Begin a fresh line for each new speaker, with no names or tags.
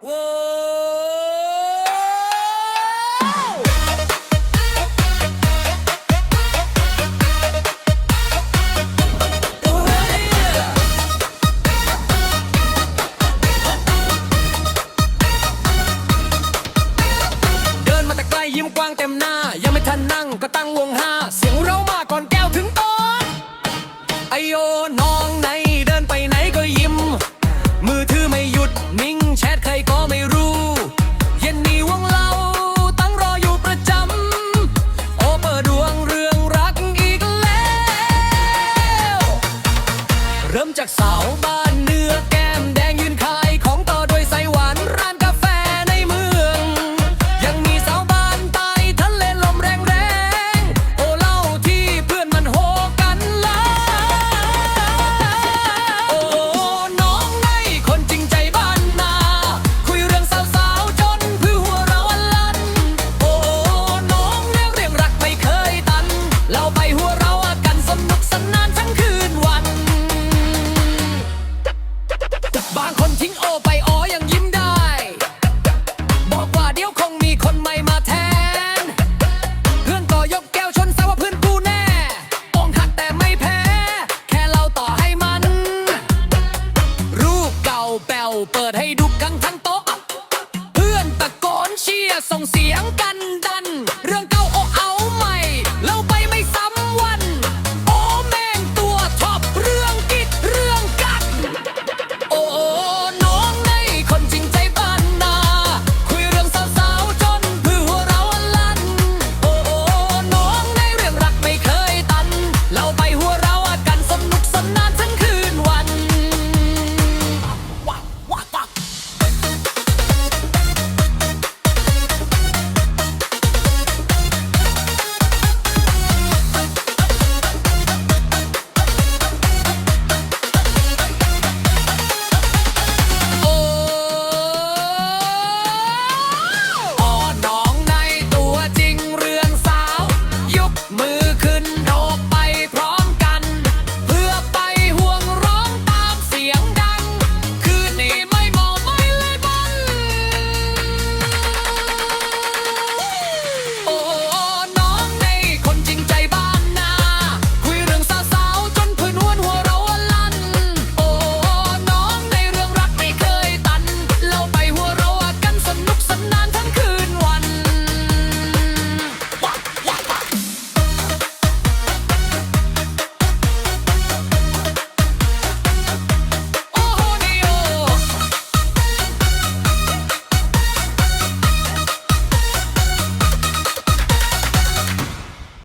เดินมาแต่ไกลยิ้มกว้างเต็มหน้า ยังไม่ทันนั่งก็ตั้งวงห้า เสียงเรามาก่อนแก้วถึงตอนอโยน้องไหน เดินไปไหนก็ยิ้ม มือถือไม่หยุดนิ่ง เริ่มจากสาวบ้าน เปิดให้ดุกกันทั้งโต๊ะ เพื่อนตะโกนเชียร์ส่งเสียงกัน